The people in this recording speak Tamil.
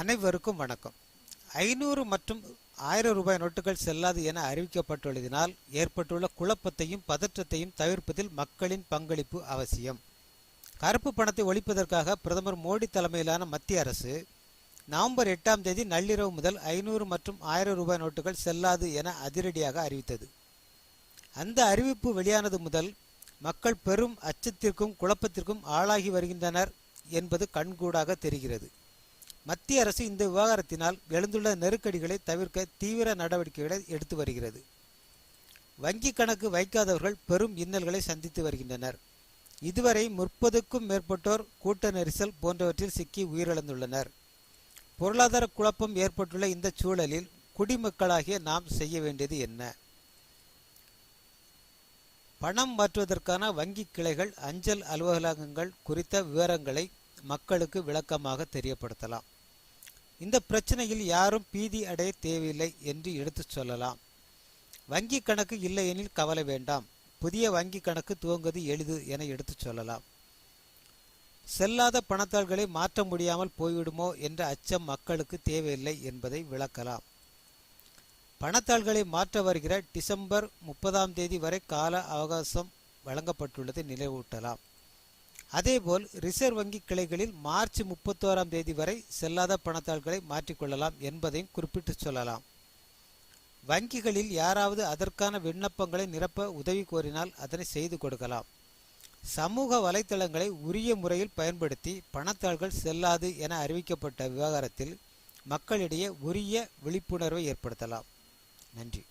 அனைவருக்கும் வணக்கம். ஐநூறு மற்றும் ஆயிரம் ரூபாய் நோட்டுகள் செல்லாது என அறிவிக்கப்பட்டுள்ளதினால் ஏற்பட்டுள்ள குழப்பத்தையும் பதற்றத்தையும் தவிர்ப்பதில் மக்களின் பங்களிப்பு அவசியம். கருப்பு பணத்தை ஒழிப்பதற்காக பிரதமர் மோடி தலைமையிலான மத்திய அரசு நவம்பர் எட்டாம் தேதி நள்ளிரவு முதல் ஐநூறு மற்றும் ஆயிரம் ரூபாய் நோட்டுகள் செல்லாது என அதிரடியாக அறிவித்தது. அந்த அறிவிப்பு வெளியானது முதல் மக்கள் பெரும் அச்சத்திற்கும் குழப்பத்திற்கும் ஆளாகி வருகின்றனர் என்பது கண்கூடாக தெரிகிறது. மத்திய அரசு இந்த விவகாரத்தினால் எழுந்துள்ள நெருக்கடிகளை தவிர்க்க தீவிர நடவடிக்கைகளை எடுத்து வருகிறது. வங்கி கணக்கு வைக்காதவர்கள் பெரும் இன்னல்களை சந்தித்து வருகின்றனர். இதுவரை முப்பதுக்கும் மேற்பட்டோர் கூட்ட நெரிசல் போன்றவற்றில் சிக்கி உயிரிழந்துள்ளனர். பொருளாதார குழப்பம் ஏற்பட்டுள்ள இந்த சூழலில் குடிமக்களாகிய நாம் செய்ய வேண்டியது என்ன? பணம் மாற்றுவதற்கான வங்கி கிளைகள் அஞ்சல் அலுவலகங்கள் குறித்த விவரங்களை மக்களுக்கு விளக்கமாக தெரியப்படுத்தலாம். இந்த பிரச்சனையில் யாரும் பீதி அடைய தேவையில்லை என்று எடுத்துச் சொல்லலாம். வங்கி கணக்கு இல்லையெனில் கவலை வேண்டாம். புதிய வங்கி கணக்கு துவங்குவது எளிது என எடுத்துச் சொல்லலாம். செல்லாத பணத்தாள்களை மாற்ற முடியாமல் போய்விடுமோ என்ற அச்சம் மக்களுக்கு தேவையில்லை என்பதை விளக்கலாம். பணத்தாள்களை மாற்ற வருகிற டிசம்பர் முப்பதாம் தேதி வரை கால அவகாசம் வழங்கப்பட்டுள்ளதை நினைவூட்டலாம். அதேபோல் ரிசர்வ் வங்கி கிளைகளில் மார்ச் முப்பத்தோராம் தேதி வரை செல்லாத பணத்தாள்களை மாற்றிக்கொள்ளலாம் என்பதையும் குறிப்பிட்டு சொல்லலாம். வங்கிகளில் யாராவது அதற்கான விண்ணப்பங்களை நிரப்ப உதவி கோரினால் அதனை செய்து கொடுக்கலாம். சமூக வலைத்தளங்களை உரிய முறையில் பயன்படுத்தி பணத்தாள்கள் செல்லாது என அறிவிக்கப்பட்ட விவகாரத்தில் மக்களிடையே உரிய விழிப்புணர்வை ஏற்படுத்தலாம். நன்றி.